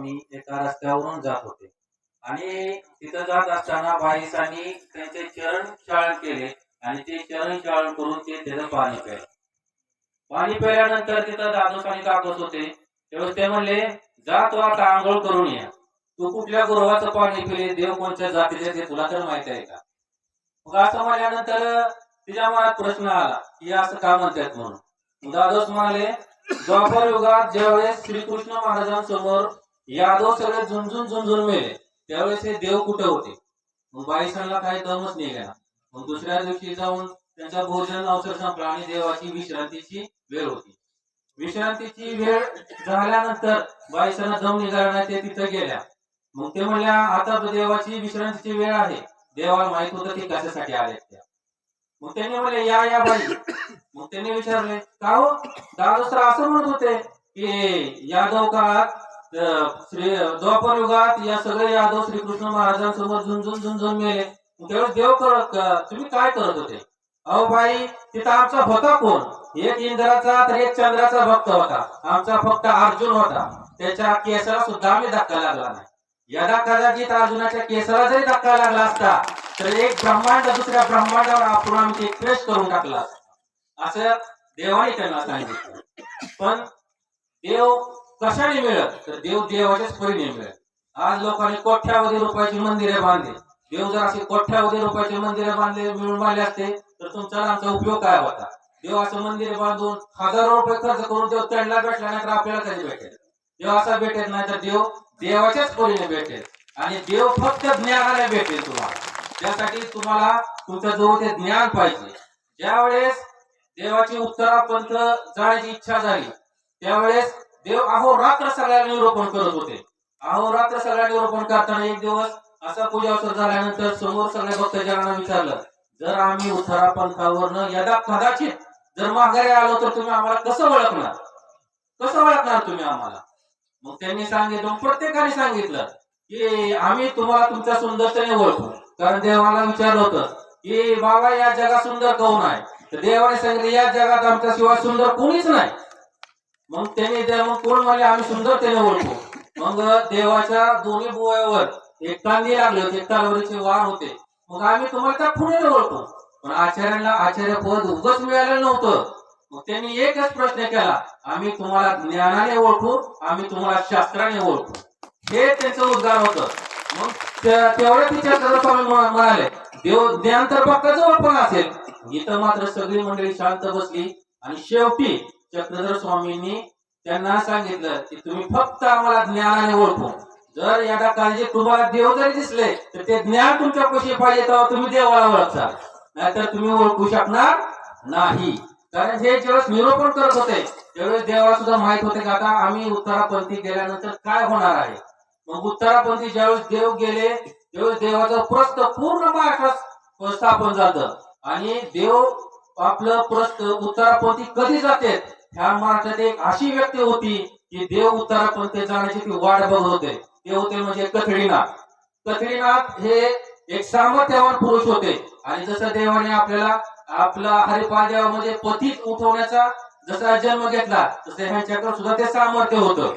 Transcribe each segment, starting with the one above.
स्वामी एका रस्त्यावरून जात होते. आणि तिथं जात असताना बाईसांनी त्यांचे चरण शाळ केले आणि ते चरण शाळण करून ते त्याचं पाणी प्यायला. पाणी प्यायल्यानंतर तिथं दादोस आणि काकस होते? तेव्हा ते म्हणले जा तू आता आंघोळ करून या. तू कुठल्या गुरुवाचं पाणी पिले देव कोणत्या जातीचे ते तुला तर माहिती आहे का? मग असं म्हणल्यानंतर तिच्या मनात प्रश्न आला की असं का म्हणतात म्हणून? दादोस म्हणाले द्वापर युगात ज्यावेळेस श्रीकृष्ण महाराजांसमोर यादव सगळे झुंझुन झुंझुन मेले. त्यावेळेस हे देव कुठे होते? मग बाईसांना काही दमच निघाला मग दुसऱ्या दिवशी जाऊन त्यांचा भोजन अवसर संपला आणि देवाची विश्रांतीची वेळ होती. विश्रांतीची वेळ झाल्यानंतर बाईसांना दम निघाला ते तिथं गेल्या. मग ते म्हणल्या आता देवाची विश्रांतीची वेळ आहे. देवाला माहीत होतं ते कशासाठी आले त्या. मग त्यांनी म्हणले या या बाई. मग त्यांनी विचारले का हो? दादोस्तर असं म्हणत होते की यादव काळात श्री द्वापर युगात या सगळे यादव श्रीकृष्ण महाराजांसमोर झुंझुन झुंझुन मेले. त्यावेळेस देव करत तुम्ही काय करत होते? अहो बाई तिथं आमचा होता कोण? एक इंद्राचा तर एक चंद्राचा भक्त होता. आमचा फक्त अर्जुन होता. त्याच्या केसाला सुद्धा आम्ही धक्का लागला नाही. यदा कदाचित अर्जुनाच्या केसाला जरी धक्का लागला असता तर एक ब्रह्मांड दुसऱ्या ब्रह्मांडावर आपण आम्ही ते क्रेश करून टाकला असं देवाने त्यांना सांगितलं. पण देव कशाने मिळत तर देव देवाच्याच परीने मिळत आज लोकांनी कोठ्यावधी रुपयाची मंदिरे बांधली. देव जर असे कोठ्यावधी रुपयाचे मंदिरे बांधले मिळून बांधले असते तर तुमचा आमचा उपयोग काय होता? देवाचं मंदिर बांधून हजारो रुपये खर्च करून देव त्यांना भेटला नाही तर आपल्याला कधी भेटेल? देव असा भेटेल नाही तर देव देवाच्याच परीने भेटेल. आणि देव फक्त ज्ञानाने भेटेल तुम्हाला. त्यासाठी तुम्हाला तुमच्या जवळ ते ज्ञान पाहिजे. ज्यावेळेस देवाची उत्तरापंत जाण्याची इच्छा झाली त्यावेळेस देव अहोरात्र सगळ्यांना निरोपण करत होते. अहोरात्र सगळ्या निरोपण करताना एक दिवस असा पूजा अवसर झाल्यानंतर समोर सगळ्या भक्तजनांना विचारलं जर आम्ही उत्तरा पंथावरनं यदा कदाचित जर माघारी आलो तर तुम्ही आम्हाला कसं ओळखणार? कसं ओळखणार तुम्ही आम्हाला? मग त्यांनी सांगितलं प्रत्येकाने सांगितलं की आम्ही तुम्हाला तुमच्या सुंदरतेने ओळखू. कारण देवाला विचारलं होतं की बाबा या जगात सुंदर कोण आहे? तर देवाने सांगितलं या जगात आमच्या शिवाय सुंदर कोणीच नाही. मग त्यांनी ते मग कोण म्हणले आम्ही सुंदर त्याने ओळखू. मग देवाच्या दोन्ही बुवावर एक कांदी लागले होते तलवारीचे वार होते. मग आम्ही तुम्हाला त्या पुण्याने ओळखू. पण आचार्यांना आचार्य पद उगच मिळालं नव्हतं. मग त्यांनी एकच प्रश्न केला. आम्ही तुम्हाला ज्ञानाने ओळखू आम्ही तुम्हाला शास्त्राने ओळखू. हे त्यांचं उद्गार होतं. मग त्या- तेवढ्या तिच्या स्वामी म्हणाले देव ज्ञान तर पक्का जवळ पण असेल. इथं मात्र सगळी मंडळी शांत बसली. आणि शेवटी चक्रधर स्वामींनी त्यांना सांगितलं की तुम्ही फक्त आम्हाला ज्ञानाने ओळखू. जर या काळजी तुम्हाला देव जरी दिसले तर ते ज्ञान तुमच्या कशी पाहिजे तेव्हा तुम्ही देवाला ओळखता. नाहीतर तुम्ही ओळखू शकणार नाही. कारण हे ज्यावेळेस निरोपण करत होते त्यावेळेस देवाला सुद्धा माहीत होते की आता आम्ही उत्तरापंथी गेल्यानंतर काय होणार आहे. मग उत्तरापंथी ज्यावेळेस देव गेले त्यावेळेस देवाचं प्रस्त पूर्ण महाराष्ट्रात स्थापन झालं. आणि देव आपलं प्रस्त उत्तरापंथी कधी जाते ह्या महाराष्ट्रात एक अशी व्यक्ती होती की देव उत्तरापंथी जाण्याची ती वाट बघत होते. ते होते म्हणजे कथडीनाथ कथडीनाथ हे एक सामर्थ्यवान पुरुष होते. आणि जसं देवाने आपल्याला आपला हरिपाल देवामध्ये पतीत उठवण्याचा जसा जन्म घेतला तसं ह्यांच्याकडे सुद्धा ते सामर्थ्य होतं.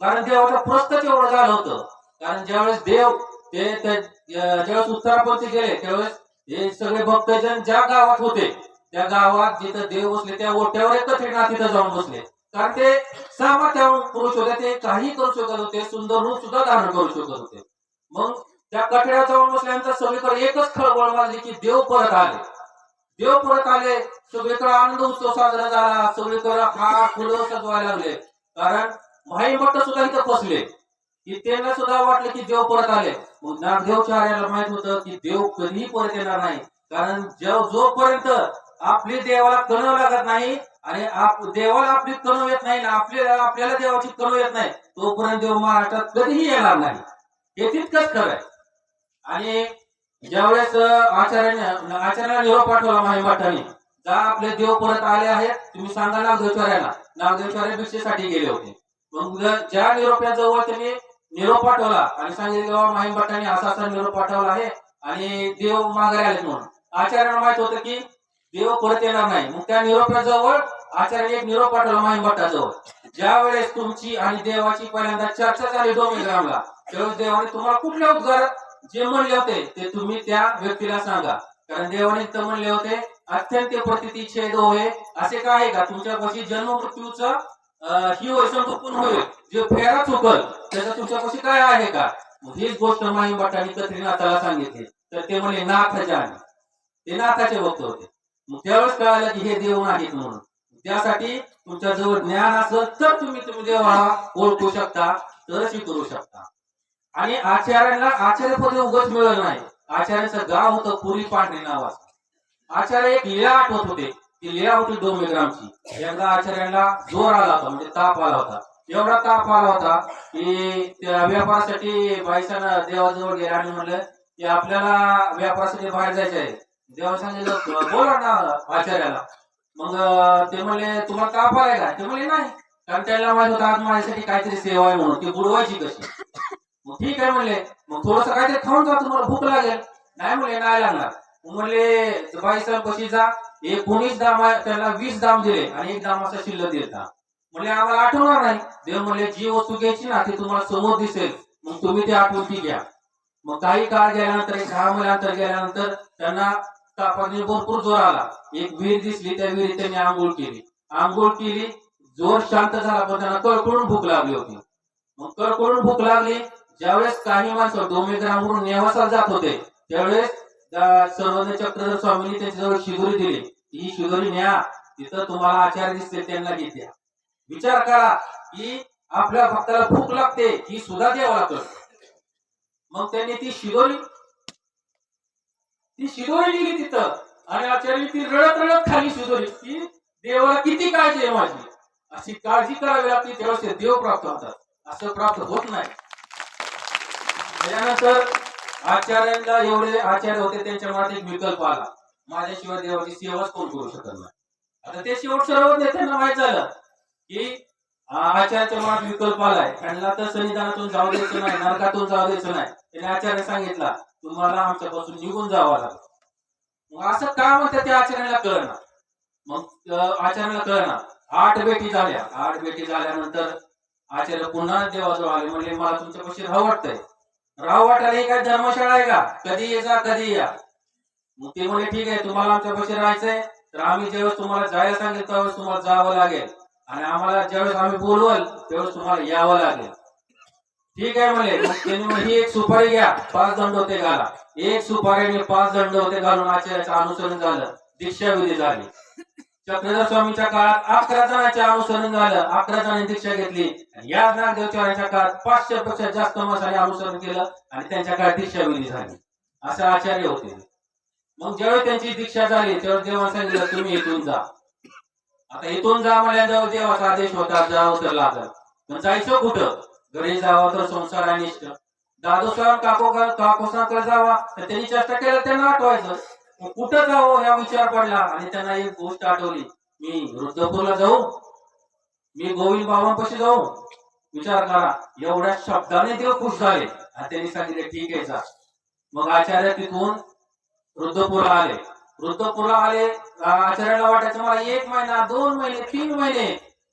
कारण देवाचं प्रस्तच एवढं झालं होतं. कारण ज्यावेळेस देव ते ते- ज्यावेळेस उत्तरापंथी गेले त्यावेळेस हे सगळे भक्तजन ज्या गावात होते त्या गावात जिथं देव बसले त्या ओट्यावर एक येणार तिथं जाऊन बसले. कारण ते सामर्थ्यवान पुरुष होते ते काही करू शकत होते सुंदर रूप सुद्धा धारण करू शकत होते. मग त्या कठड्यावर जाऊन बसल्यानंतर सगळीकडे एकच खळबळ वाजली की देव परत आले. देव परत आले सगळीकडे आनंद उत्सव साजरा झाला सगळीकडे हा फुलं सजवायला लागले. कारण भाई भक्त सुद्धा इथं फसले. की त्यांना सुद्धा वाटलं की देव परत आले. नागदेवच्या माहीत होतं की देव कधीही परत येणार नाही. कारण जेव जोपर्यंत आपली देवाला कणव लागत नाही आणि देवाला आपली कणव येत नाही आपल्याला आपल्याला देवाची कणव येत नाही तोपर्यंत देव महाराष्ट्रात कधीही येणार नाही. हे तितकंच खरं आहे. आणि ज्यावेळेस आचार्याने आचार्याला निरोप पाठवला माहीमठाने जा आपले देव परत आले आहेत तुम्ही सांगा नागदेवचार्याला नागदेवचार्य भिक्षेसाठी गेले होते. मग ज्या निरोप्याजवळ त्यांनी निरोप पाठवला आणि सांगितलं की बाबा माहीम भट्टाने असा असा निरोप पाठवला आहे आणि देव माघारी आले म्हणून. आचार्यांना माहीत होतं की देव परत येणार नाही. मग त्या निरोपाजवळ आचार्य एक निरोप पाठवला माहीम ज्या वेळेस तुमची आणि देवाची पहिल्यांदा चर्चा झाली डोमेग्रामला त्यावेळेस देवाने तुम्हाला कुठले उद्गार जे म्हणले होते ते तुम्ही त्या व्यक्तीला सांगा. कारण देवाने तर म्हणले होते अत्यंत प्रतिती छेद होय असे काय आहे का? तुमच्यापाशी जन्म मृत्यूचं ही वैसंतोपण होईल जे फेरा चुकल त्याचं तुमच्यापाशी काय आहे का? हीच गोष्ट माही भटांनी कत्रीनाथाला सांगितली. तर ते म्हणले नाथ ते नाथाचे भक्त होते. मग त्यावेळेस कळालं की हे देव नाहीत म्हणून. त्यासाठी तुमच्या जवळ ज्ञान असलं तर तुम्ही तुम्ही देवाला ओळखू शकता तरच हे करू शकता. आणि आचार्यांना आचार्यपदी उगच मिळत नाही. आचार्याचं गाव होतं पुरी पांढरे नावाचं. आचार्य एक लीळा आठवत होते. ती लीळा होती डोमेग्रामची एकदा आचार्यांना जोर आला होता म्हणजे ताप आला होता. एवढा ताप आला होता की त्या व्यापारासाठी बाईसानं देवाजवळ गेला आणि म्हणलं की आपल्याला व्यापारासाठी बाहेर जायचे आहे. देवा सांगितलं बोला ना आचार्याला. मग ते म्हणले तुम्हाला का आलाय का ते म्हणले नाही. कारण त्याला माहीत होतं आज माझ्यासाठी काहीतरी सेवा आहे म्हणून. ती बुडवायची कशी? मग ठीक आहे म्हणले. मग थोडस काहीतरी खाऊन जा तुम्हाला भूक लागेल. नाही म्हणले नाही लागणार. म्हणले बाई साहेब कशी जा? एकोणीस दाम आहे, त्याला वीस दाम दिले आणि एक दाम असा शिल्लक दिला म्हणले आम्हाला आठवणार नाही. देव म्हणले जी वस्तू घ्यायची ना ती तुम्हाला समोर दिसेल. मग तुम्ही ती आठवून ती घ्या. मग काही काळ गेल्यानंतर एक दहा महिन्यानंतर गेल्यानंतर त्यांना तापाने भरपूर जोर आला. एक विहीर दिसली त्या विहिरीत त्यांनी आंघोळ केली. आंघोळ केली जोर शांत झाला पण त्यांना कळकळून भूक लागली होती. मग कळकळून भूक लागली ज्यावेळेस काही माणसं डोमेग्रामवरून नेवासाला जात होते त्यावेळेस सर्वज्ञ चक्रधर स्वामींनी त्यांच्याजवळ शिदोरी दिली. ही शिदोरी न्या तिथं तुम्हाला आचार्य दिसते त्यांना घेत्या विचार करा की आपल्या भक्ताला भूक लागते ही सुद्धा देवाला कळते. मग त्यांनी ती शिदोरी ती शिदोरी गेली तिथं. आणि आचार्य ती रडत रडत खाली शिदोरी की देवाला किती काळजी आहे माझी? अशी काळजी करावी लागते तेव्हा ते देव प्राप्त होतात. असं प्राप्त होत नाही. त्यानंतर आचार्यांना एवढे आचार्य होते त्यांच्या मनात एक विकल्प आला. माझ्याशिवाय देवाची सेवाच कोण करू शकत नाही. आता ते शेवट सर्व नेत्यांना माहीत झालं की आचार्याच्या मनात विकल्प आलाय. त्यांना तर सन्निधानातून जाऊ द्यायचं नाही नरकातून जाऊ द्यायचं नाही. त्याने आचार्य सांगितला तुम्हाला आमच्यापासून निघून जावं लागतं. मग असं का म्हणतात त्या आचार्याला कळणार? मग अ, आचार्याला कळणार. आठ बेटी झाल्या. आठ बेटी झाल्यानंतर आचार्य पुन्हा देवाजवळ आले. म्हणजे मला तुमच्यापाशी राहू वाटतंय. राहू वाटायला ही काय धर्मशाळा आहे का? कधी ये जा कधी या. मग ते म्हणले ठीक आहे तुम्हाला आमच्यापाशी राहायचंय. तर आम्ही ज्यावेळेस तुम्हाला जायला सांगेल त्यावेळेस तुम्हाला जावं लागेल. आणि आम्हाला ज्यावेळेस आम्ही बोलवल त्यावेळेस तुम्हाला यावं लागेल. ठीक आहे म्हणजे त्यांनी ही एक सुपारी घ्या. पाच दंड होते घाला. एक सुपारीने पाच दंड होते घालून आचार्याचं अनुसरण झालं. दीक्षाविधी झाली. चक्रधर स्वामीच्या काळात अकरा जणांचे अनुसरण झालं. अकरा जणांनी दीक्षा घेतली. आणि या नागदेवच्या काळात पाचशे पेक्षा जास्त माणसाने अनुसरण केलं आणि त्यांच्या काळात दीक्षाविधी झाली. असे आचार्य होते. मग ज्यावेळी त्यांची दीक्षा झाली त्यावेळी देवाने सांगितलं तुम्ही इथून जा. आता इथून जा म्हणल्याजवळ देवाचा आदेश होता जावं तर लागल. पण जायचं कुठं? घरी जावं तर संसार अनिष्ट. दादू साहेब काको काकोसाकडे जावा तर त्यांनी चेष्टा केलं त्यांना आठवायचं. मग कुठं जावं या विचार पडला आणि त्यांना एक गोष्ट आठवली. मी वृद्धपूरला जाऊ. मी गोविंद बाबांपाशी जाऊ. विचार करा एवढ्या शब्दाने देव खुश झाले. आणि त्यांनी सांगितले ठीक आहे जा. मग आचार्य तिथून वृद्धपूरला आले. वृद्धपूरला आले आचार्याला वाटायचं मला एक महिना दोन महिने तीन महिने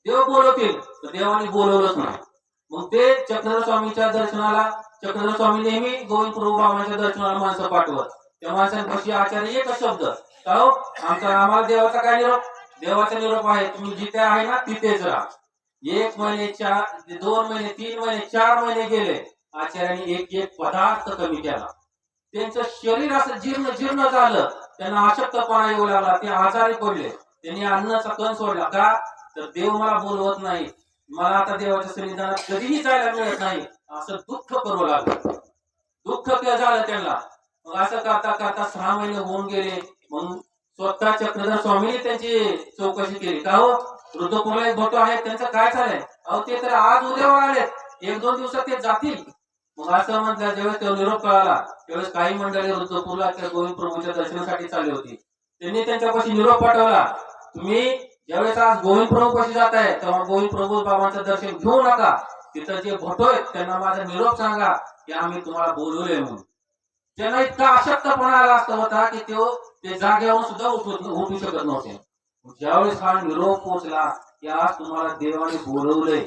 देव बोलवतील. तर देवाने बोलवलंच नाही. मग ते चक्रधर स्वामीच्या दर्शनाला चक्रधर स्वामी नेहमी गोविंद प्रभू बाबांच्या दर्शनाला माणसं पाठवत. त्या माणसांपाशी आचार्य एकच शब्द काहो आमचा आम्हाला देवाचा काय निरोप? देवाचा निरोप आहे तुम्ही जिथे आहे ना तिथेच राहा. एक महिने चार दोन महिने तीन महिने चार महिने गेले. आचार्याने एक एक पदार्थ कमी केला. त्यांचं शरीर असं जीर्ण जीर्ण झालं. त्यांना अशक्तपणा येऊ लागला ते आजारी पडले. त्यांनी अन्नाचा कण सोडला. का? तर देव मला बोलवत नाही. मला आता देवाच्या सन्निधानात कधीही जायला मिळत नाही. असं दुःख करू लागलं. दुःख ते झालं त्यांना. मग असं करता करता सहा महिने होऊन गेले. मग स्वतः चक्रधर स्वामीने त्यांची चौकशी केली. का हो? वृद्धपूरला एक भटो आहे त्यांचं काय झालंय अहो ते तर आज उद्यावर आले एक दोन दिवसात ते जातील. मग असं म्हटलं ज्यावेळेस तो निरोप कळाला त्यावेळेस काही मंडळी वृद्धपूरला त्या गोविंद प्रभूच्या दर्शनासाठी चालली होती. त्यांनी त्यांच्यापाशी निरोप पाठवला. तुम्ही ज्यावेळेस आज गोविंद प्रभू पाशी जात आहे तेव्हा गोविंद प्रभू बाबांचं दर्शन घेऊ नका. तिथं जे भटो आहेत त्यांना माझा निरोप सांगा की आम्ही तुम्हाला बोलवले म्हणून. त्यांना इतका अशक्तपणा आला असता होता की तो ते जागेवरून सुद्धा उठू उठू शकत नव्हते. ज्यावेळेस हा निरोप पोहोचला की आज तुम्हाला देवाने बोलवले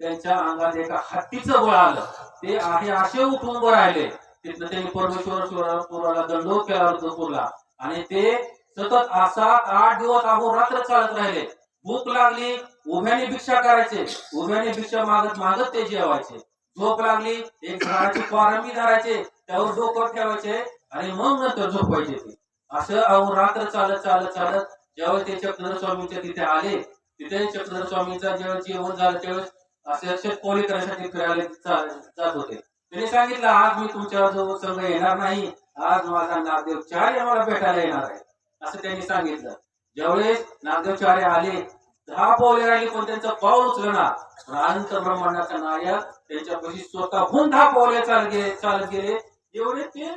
त्यांच्या अंगात एका हत्तीचं बळ आलं. ते आहे असे उठून राहिले. तिथं त्यांनी परमेश्वर पुराला दंडो केला आणि ते सतत सात आठ दिवस अहो रात्र चालत राहिले. भूक लागली उभ्याने भिक्षा करायचे. उभ्याने भिक्षा मागत मागत ते जेवायचे. झोप लागली एक झाडाची पारंबी धरायचे त्यावर डोकं ठेवायचे आणि मग नंतर झोपायचे ते. असं अहोरात्र चालत चालत चालत ज्यावेळेस ते चक्रधर स्वामीच्या तिथे आले तिथे चक्रधर स्वामींचा जेव्हा जेवण झालं त्यावेळेस असे शेतकोळी करण्यासाठी फिरायला जात होते. त्यांनी सांगितलं आज मी तुमच्या जवळ संघ येणार नाही. आज माझा नागदेव चार मला भेटायला येणार आहे. असं त्यांनी सांगितलं. ज्यावेळेस नागदेव आले दहा पावले राहिले पण त्यांचं पाऊल उचलणार पण अनंत ब्रह्मांडाचा नायक त्यांच्यापाशी स्वतःहून दहा पावले चालत गेले चालत गेले. एवढे ते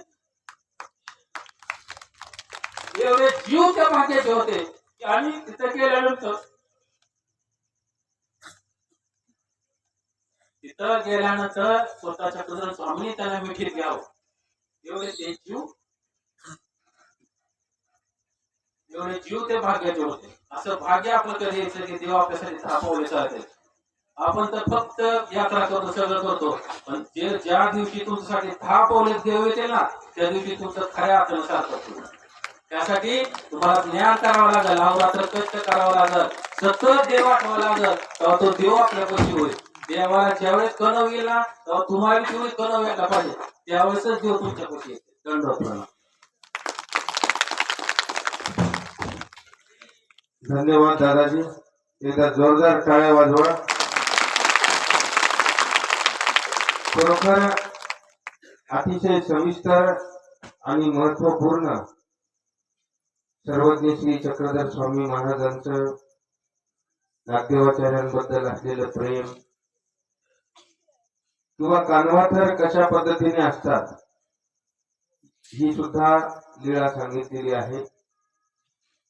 एवढे जीव त्या भाग्याचे होते. की आम्ही तिथं गेल्यानंतर तिथं गेल्यानंतर स्वतःच्या प्रधान स्वामीने त्यांना मिठीत घ्यावं. एवढे ते जीव एवढे जीव ते भाग्याचे होते असं भाग्य आपलं कधी यायचं की देव आपल्यासाठी थापवले चालते आपण तर फक्त यात्रा करतो सगळं करतो पण जे ज्या दिवशी तुमच्यासाठी दहा पावले देव येते ना त्या दिवशी तुमचं खऱ्या अर्थानं सार्थक त्यासाठी तुम्हाला ज्ञान करावं लागेल अवरात्र कष्ट करावं लागेल सतत देव आठवावं लागेल तेव्हा तो देव आपल्यापाशी होईल. देवाला ज्यावेळेस कणव येईल ना तेव्हा तुम्हाला जेवढी कणव यायला पाहिजे. त्यावेळेसच देव तुमच्यापाशी येते दंडवत धन्यवाद दादाजी. एकदा जोरदार टाळ्या वाजवा. खरोखर अतिशय सविस्तर आणि महत्त्वपूर्ण सर्वज्ञ श्री चक्रधर स्वामी महाराजांचं नागदेवाचार्यांबद्दल असलेलं प्रेम किंवा कानवाथर कशा पद्धतीने असतात ही सुद्धा लीळा सांगितलेली आहे.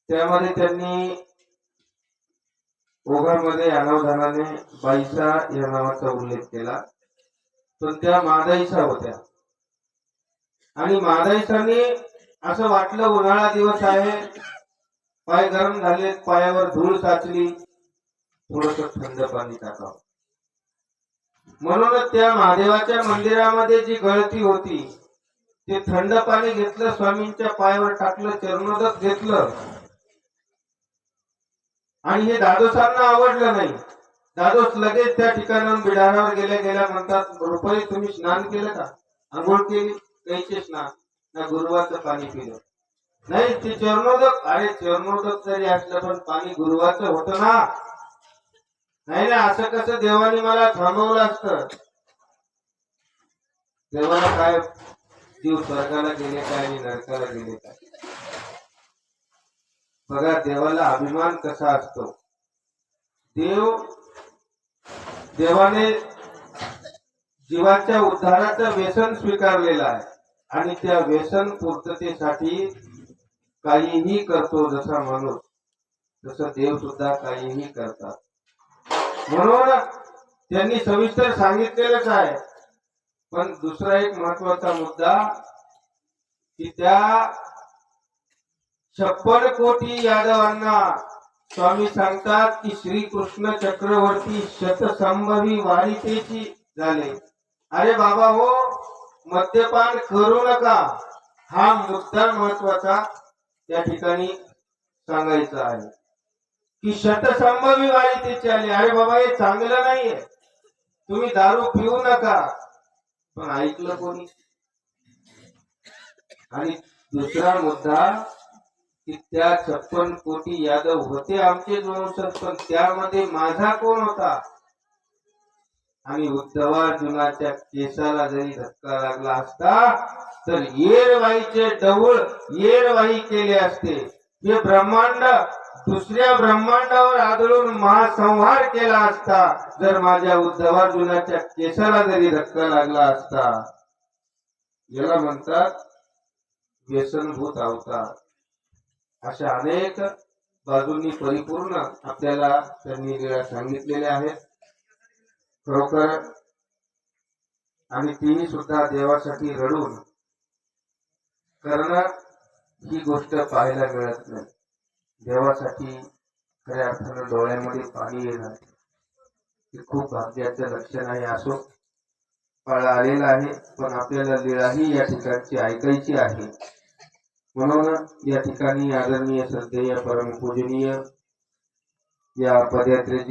त्यामध्ये त्यांनी ओघामध्ये अनावधानाने बाईसा या नावाचा उल्लेख केला. पण त्या मादाईसा होत्या. आणि मादाईसाने असं वाटलं उन्हाळा दिवस आहे. पाय गरम झाले पायावर धूळ साचली. थोडस थंड पाणी टाकावं. म्हणूनच त्या महादेवाच्या मंदिरामध्ये जी गळती होती ते थंड पाणी घेतलं स्वामींच्या पायावर टाकलं चरणोदक घेतलं. आणि हे दादोसांना आवडलं नाही. दादोस लगेच त्या ठिकाणाहून बिडारावर गेल्या गेल्या म्हणतात रुपये तुम्ही स्नान केलं का? आंघोळ केली? कैसे स्नान. ना गुरुवाचं पाणी पिलं. नाही ते चरणोदक अरे चरणोदक जरी असलं पण पाणी गुरुवाचं होतं ना. नाही ना असं कसं देवाने मला थांबवलं असतं? देवाला काय? जीव स्वर्गाला गेले काय आणि नरकाला गेले काय? बघा देवाला अभिमान कसा असतो? देव देवाने जीवाच्या उद्धाराचं व्यसन स्वीकारलेलं आहे आणि त्या व्यसन पूर्ततेसाठी काहीही करतो जसा माणूस तसं देव सुद्धा काहीही करतात. म्हणून त्यांनी सविस्तर सांगितलेलंच आहे. पण दुसरा एक महत्त्वाचा मुद्दा की त्या छप्पन कोटी यादवांना स्वामी सांगतात की श्रीकृष्ण चक्रवर्ती शतसंभवी वारितेची झाले. अरे बाबा हो मद्यपान करू नका. हा मुद्दा महत्त्वाचा त्या ठिकाणी सांगायचा आहे. की शतसंभवी वारितेची आले. अरे बाबा हे चांगलं नाहीये. तुम्ही दारू पिऊ नका. पण ऐकलं कोणी? आणि दुसरा मुद्दा की त्या छप्पन कोटी यादव होते आमचे जवळ पण त्यामध्ये माझा कोण होता? आणि उद्धवार्जुनाच्या केसाला जरी धक्का लागला असता तर येरवाईचे डवळ येरवाई केले असते. हे ब्रह्मांड दुसऱ्या ब्रह्मांडावर आदळून महासंहार केला असता जर माझ्या उद्धवार्जुनाच्या केसाला जरी धक्का लागला असता. याला म्हणतात व्यसनभूत अवतार. अशा अनेक बाजूंनी परिपूर्ण आपल्याला त्यांनी वेळा सांगितलेल्या आहेत. खरोखर आणि तिन्ही सुद्धा देवासाठी रडून करणं ही गोष्ट पाहायला मिळत नाही. देवासाठी खऱ्या अर्थानं डोळ्यामध्ये पाणी येणार हे खूप भाग्याचं लक्षण आहे असो काळ आलेला आहे. पण आपल्याला लीळाही या ठिकाणची ऐकायची आहे. म्हणून या ठिकाणी आदरणीय श्रद्धेय परमपूजनीय या पदयात्रेचे